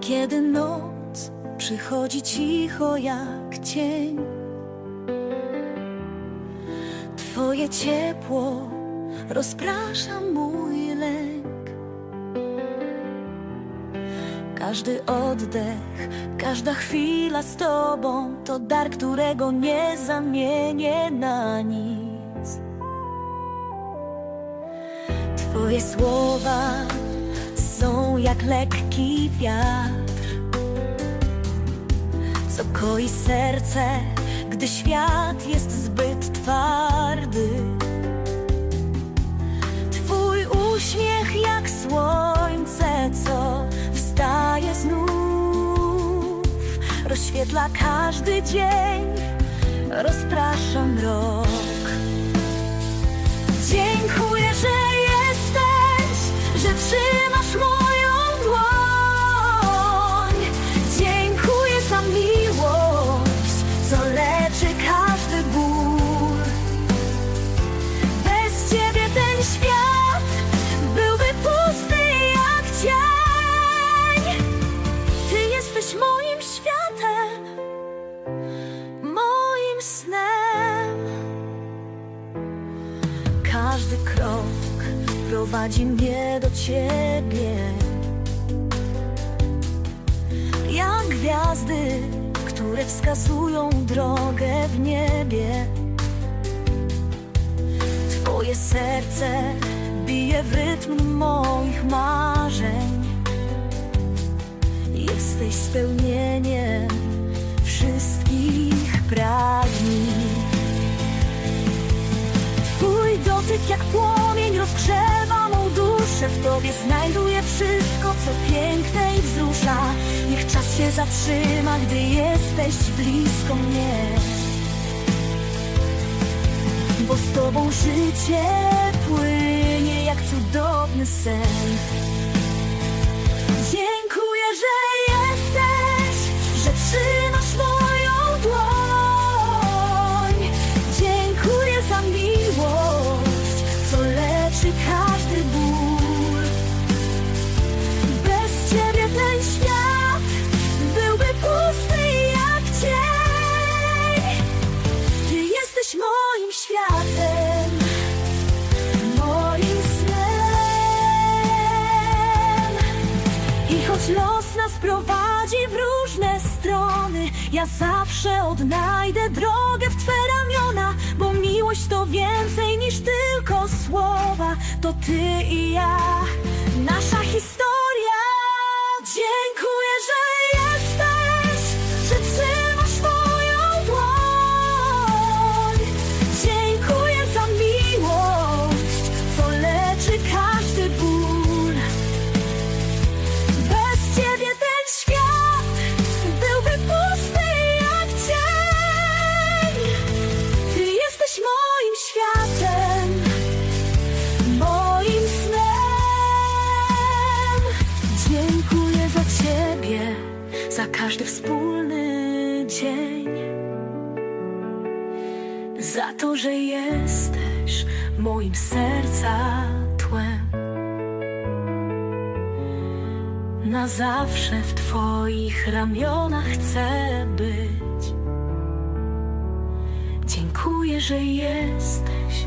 kiedy noc przychodzi cicho jak cień. Twoje ciepło rozprasza mój lęk. Każdy oddech, każda chwila z Tobą to dar, którego nie zamienię na nic. Twoje słowa jak lekki wiatr, co koi serce, gdy świat jest zbyt twardy. Twój uśmiech jak słońce, co wstaje znów, rozświetla każdy dzień, rozprasza mrok. Jesteś moim światem, moim snem. Każdy krok prowadzi mnie do ciebie. Jak gwiazdy, które wskazują drogę w niebie. Twoje serce bije w rytm moich marzeń. Jesteś spełnieniem wszystkich pragnień. Twój dotyk jak płomień rozgrzewa mą duszę. W Tobie znajduję wszystko, co piękne i wzrusza. Niech czas się zatrzyma, gdy jesteś blisko mnie. Bo z Tobą życie płynie jak cudowny sen. Dziękuję, że prowadzi w różne strony, ja zawsze odnajdę drogę w Twe ramiona, bo miłość to więcej niż tylko słowa, to Ty i ja, moim snem. Dziękuję za ciebie, za każdy wspólny dzień. Za to, że jesteś moim serca tłem. Na zawsze w Twoich ramionach chcę być. Dziękuję, że jesteś